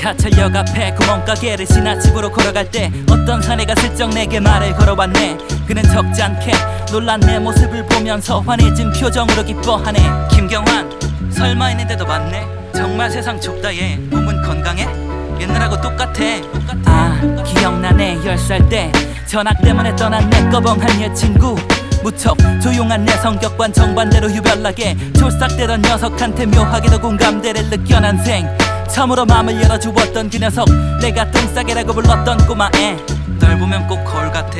지하철역 앞에 구멍가게를 지나 집으로 걸어갈 때 어떤 사내가 슬쩍 내게 말을 걸어왔네. 그는 적지 않게 놀란 내 모습을 보면서 환해진 표정으로 기뻐하네. 김경환 설마 했는데도 맞네? 정말 세상 좁다 얘 몸은 건강해? 옛날하고 똑같아. 아. 기억나네. 열 살 때 전학 때문에 떠난 내 꺼벙한 옛 친구. 무척 조용한 내 성격과는 정반대로 유별나게 쫄싹대던 녀석한테 묘하게도 공감대를 느껴 난 생 처음으로 마음을 열어주었던 그 녀석 내가 똥싸개라고 불렀던 꼬마애. 널 보면 꼭 거울 같아.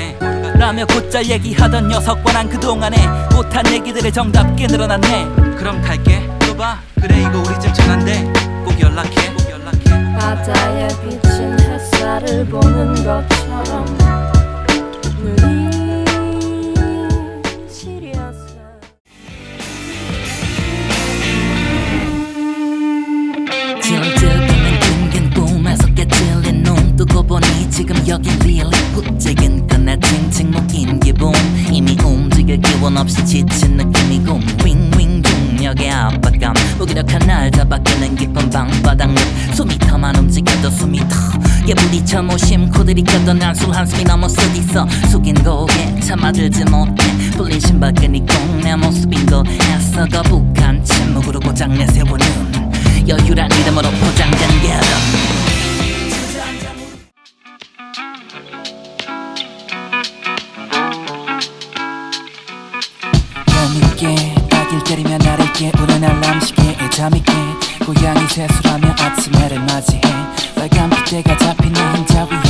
라며 곧잘 얘기하던 녀석과 난 그동안에 못한 얘기들을 정답게 늘어났네. 그럼 갈게. 또 봐. 그래 이거 우리 집 전화인데. 꼭 연락해. 꼭 연락해. 바다에 비친 햇살을 보는 것처럼 지금 여긴 really 푸짝은 끝나 칭칭 묶인 기분. 이미 움직일 기운 없이 지친 느낌이고. 윙윙 중력의 압박감. 무기력한 날 잡아끼는 깊은 방바닥 늪. 숨이 터만 움직여도 숨이 턱에 부딪혀 무심코 들이켰던 한술 한숨이 너무 쓰디서 숙인 고개 참아들지 못해. 풀린 신발끈이 꼭 내 모습인 거 애써 거북한 침묵으로 고장내 세우는 여유란 이름으로 포장된 게름 잠이 깨 고양이 세수라며 아침 해를 맞이해. 빨간 핏대가 잡힌 내 흰자 위엔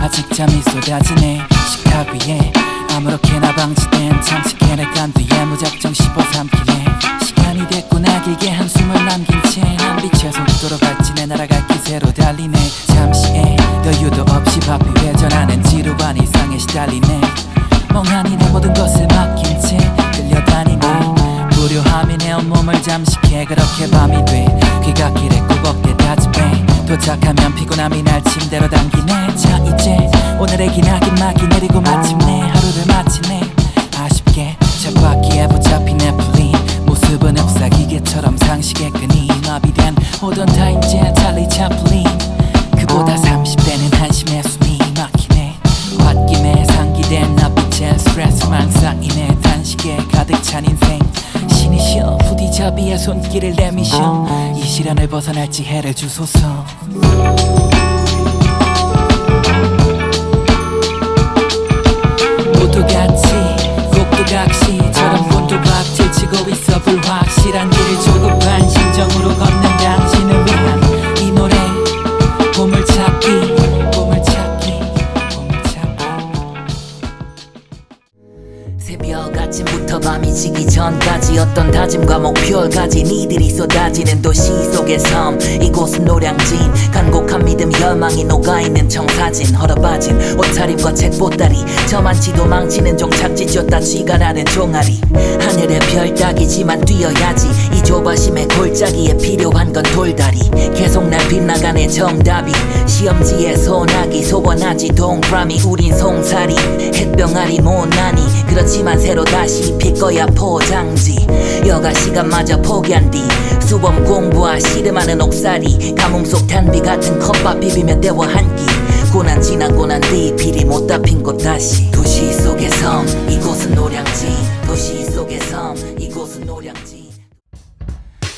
아직 잠이 쏟아지네. 식탁 위에 아무렇게나 방치된 참치캔을 간 뒤에 무작정 씹어 삼키네. 시간이 됐구나 길게 한숨을 남긴 채난 빛의 속도로 발진해 날아갈 기세로 달리네. 잠시에 여유도 없이 바삐 회전하는 지루한 일상에 시달리네 그렇게 밤이 돼. 귀갓길에 꾸벅대 다짐해. 도착하면 피곤함이 날 침대로 당기네. 자 이제 오늘의 기나긴 막이 내리고 마침내 하루를 마치네. 아쉽게 쳇바퀴에 붙잡힌 내 풀린. 모습은 흡사 기계처럼 상식의 끈이 마비된. 오던 타임제 찰리 차플린 손길을 내미셔. 이 시련을 벗어날 지혜를 주소서 쏟아지는 도시 속의 섬 이곳은 노량진 간곡한 믿음 열망이 녹아있는 청사진. 헐어봐진 옷차림과 책 보따리. 저만치도 망치는 종착지 쫓다 쥐가 나는 종아리. 하늘의 별 따기지만 뛰어야지. 이 조바심의 골짜기에 필요한 건 돌다리. 계속 날 빗나가네 정답이. 시험지에 소나기 소원하지 동그라미. 우린 송사리. 햇병아리 못나니. 그렇지만 새로 다시 필 거야 포장지. 여가 시간마저 포기한 뒤 수범 공부와 씨름하는 옥살이 가뭄 속 단비 같은 컵밥 비비며 때워 한끼. 고난 지나고 난 뒤 비리 못 닦인 곳 다시. 도시 속의 섬 이곳은 노량진. 도시 속의 섬 이곳은 노량진.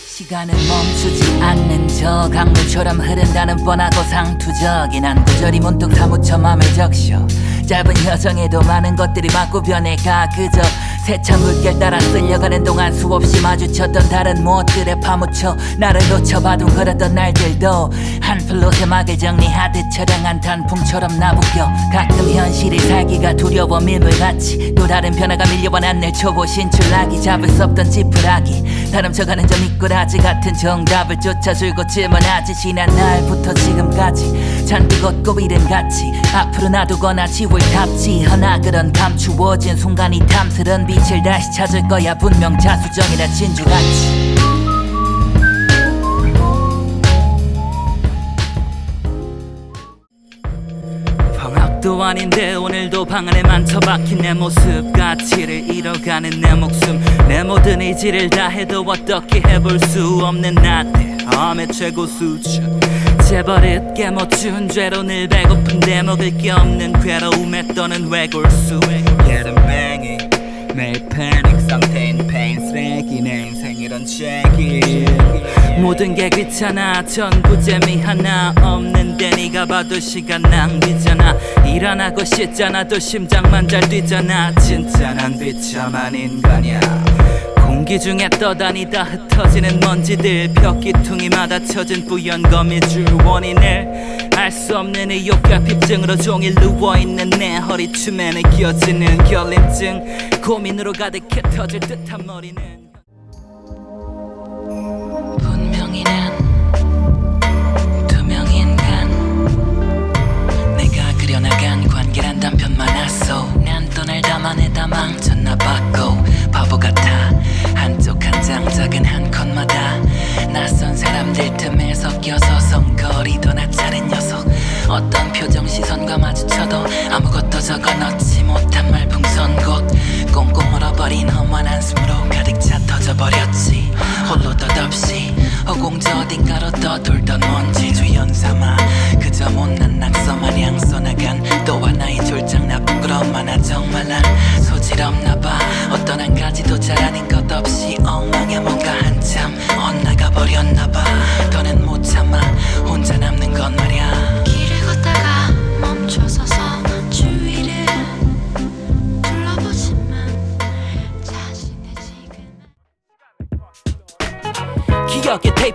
시간은 멈추지 않는 저 강물처럼 흐른다는 뻔하고 상투적인 한 구절이 문득 사무쳐 맘을 적셔. 짧은 여정에도 많은 것들이 맞고 변해가 그저 세차 물결 따라 쓸려가는 동안 수없이 마주쳤던 다른 무엇들에 파묻혀 나를 놓쳐봐도 걸었던 날들도 한 플롯의 막을 정리하듯 처량한 단풍처럼 나부겨 가끔 현실이 살기가 두려워 밀물같이 또 다른 변화가 밀려와 난늘 초보 신출하기 잡을 수 없던 지푸라기 다름쳐가는 저 미꾸라지 같은 정답을 쫓아 줄고 질문하지 지난 날부터 지금까지 잔뜩 얻고 잃은 가치 앞으로 놔두거나 지울 답지 하나 그런 감추어진 순간이 탐스런 빛을 다시 찾을 거야. 분명 자수정이라 진주같이. 방학도 아닌데 오늘도 방 안에 만쳐박힌 내 모습 가치를 잃어가는 내 목숨. 내 모든 의지를 다해도 어떻게 해볼 수 없는 나때 암의 최고 수준. 잊어버릇 깨못준 죄로 늘 배고픈데 먹을 게 없는 괴로움에 떠는 외골수 여름뱅이 매일 패닉 상태인 페인 쓰레기 내 인생 이런 책임 모든 게 귀찮아 전부 재미 하나 없는데 네가 봐도 시간 낭비잖아. 일 안 하고 씻잖아 또 심장만 잘 뛰잖아. 진짜 난 비참한 인간이야 공기 중에 떠다니다 흩어지는 먼지들 벽기퉁이마다 쳐진 뿌연 거미줄 원인을 알 수 없는 의욕과 핍증으로 종일 누워있는 내 허리춤에는 끼어지는 결림증. 고민으로 가득해 터질 듯한 머리는 표정 시선과 마주쳐도 아무것도 적어넣지 못한 말풍선 곳. 꽁꽁 얼어버린 험한 한숨으로 가득 차 터져버렸지. 홀로 덧없이 허공저 어딘가로 떠돌던 먼지 주연 삼아 그저 못난 낙서 마냥 써나간 또 하나의 졸작 나쁜 그런 만화 정말 난 소질없나 봐. 어떤 한 가지도 잘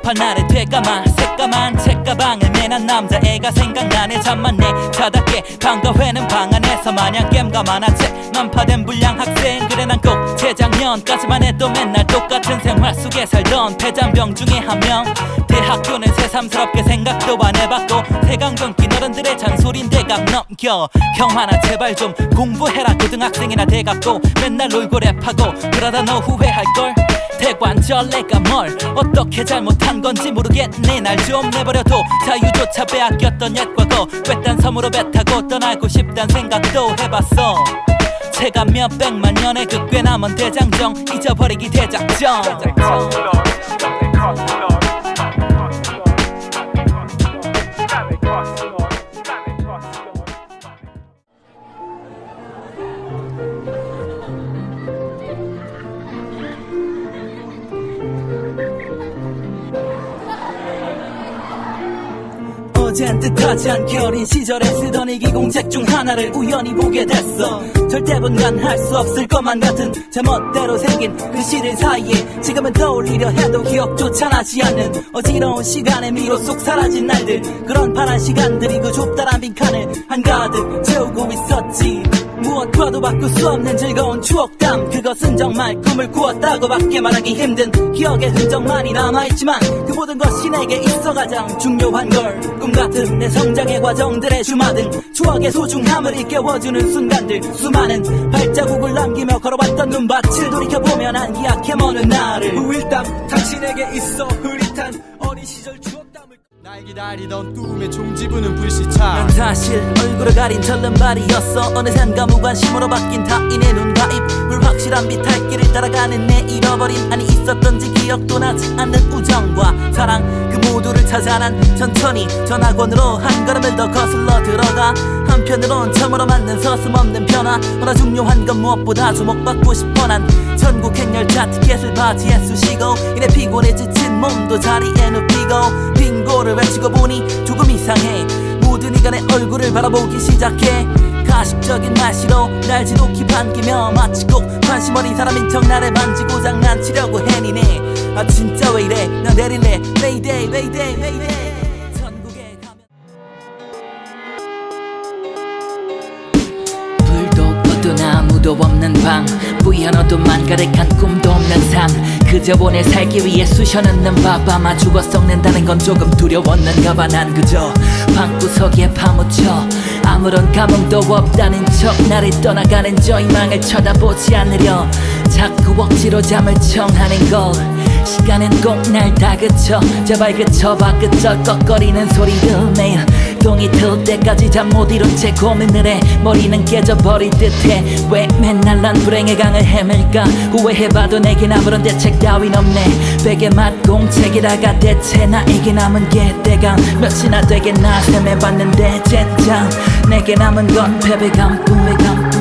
테이프한 나를 되감아 새까만 책가방을 매난 남자애가 생각나네. 잠만 내 자답게 방과 회는 방 안에서 마냥 게임과 만화책. 난파된 불량 학생 그래 난 꼭 재작년까지만 해도 맨날 똑같은 생활 속에 살던 폐잔병 중에 한 명. 대학교는 새삼스럽게 생각도 안 해봤고 태강경기 어른들의 잔소린 대각 넘겨. 형 하나 제발 좀 공부해라. 고등학생이나 돼갖고 맨날 놀고 랩하고 그러다 너 후회할걸 대관절 내가 뭘 어떻게 잘못한 건지 모르겠네. 날 좀 내버려둬. 자유조차 빼앗겼던 옛 과거 외딴 섬으로 배 타고 떠나고 싶단 생각도 해봤어. 제가 몇 백만 년의 그 꽤 남은 대장정 잊어버리기 대작전 않게 어린 시절에 쓰던 일기공책 중 하나를 우연히 보게 됐어. 절대 분간할 수 없을 것만 같은 제 멋대로 생긴 글씨들 사이에 지금은 떠올리려 해도 기억조차 나지 않는 어지러운 시간의 미로 속 사라진 날들. 그런 파란 시간들이 그 좁다란 빈칸을 한가득 채우고 있었지 무엇과도 바꿀 수 없는 즐거운 추억담. 그것은 정말 꿈을 꾸었다고 밖에 말하기 힘든 기억의 흔적만이 남아있지만 그 모든 것이 내게 있어 가장 중요한 걸 꿈같은 내 성장의 과정들의 주마등 추억의 소중함을 일깨워주는 순간들. 수많은 발자국을 남기며 걸어왔던 눈밭을 돌이켜보면 한기약해 머는 나를. 우일담 당신에게 있어 흐릿한 어린 시절 추억담을 날 기다리던 꿈의 종지부는 불시착. 난 사실 얼굴을 가린 절름발이었어. 어느샌가 무관심으로 바뀐 타인의 눈과 입 불확실한 비탈길을 따라가는 내 잃어버린 아니 있었던지 기억도 나지 않는 우정과 사랑. 그 모두를 찾아 난 천천히 전학원으로 한 걸음을 더 거슬러 들어가. 한편으론 처음으로 맞는 서슴없는 변화. 너나 중요한 건 무엇보다 주목받고 싶어. 난 전국 행열차 티켓을 바지에 쑤시고 이내 피곤해 지친 몸도 자리에 눕히고 빙고를 외치고 보니 조금 이상해. 모든 내 얼굴을 바라보기 시작해. 가식적인 말씨로 날 지독히 반기며 마치 꼭 관심 어린 사람인 척 나를 만지고 장난치려고 해니네. 아 진짜 왜 이래? 나 내릴래. 메이데이 메이데이 메이데이 아무도 없는 방 뿌연 어둠만 가득한 꿈도 없는 삶. 그저 보내 살기 위해 쑤셔넣는 밥 아마 죽어 썩는다는 건 조금 두려웠는가 봐 난 그저 방구석에 파묻혀. 아무런 감흥도 없다는 척 나를 떠나가는 저 희망을 쳐다보지 않으려. 자꾸 억지로 잠을 청하는 걸 시간은 꼭 날 다그쳐 제발 그쳐봐. 그저 꺽거리는 소리를 매일 개똥이 틀 때까지 잠 못 이룬 채 고민을 해. 머리는 깨져버릴 듯해. 왜 맨날 난 불행의 강을 헤맬까? 후회해봐도 내겐 아무런 대책 따윈 없네. 베개 맛 공책이라가 대체 나에게 남은 게 대강 몇이나 되겠나? 셈해봤는데 젠장. 내게 남은 건 패배감 분배감 분배감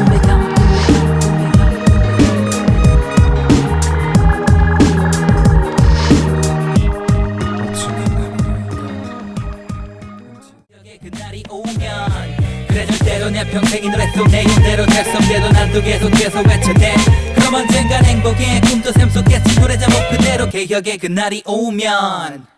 그래 절대로 내 평생이 노래 속내 윤대로 작성돼도 난또 계속 계속 외쳐대. 그럼 언젠간 행복의 꿈도 샘솟겠지. 노래 제목 그대로 개혁의 그날이 오면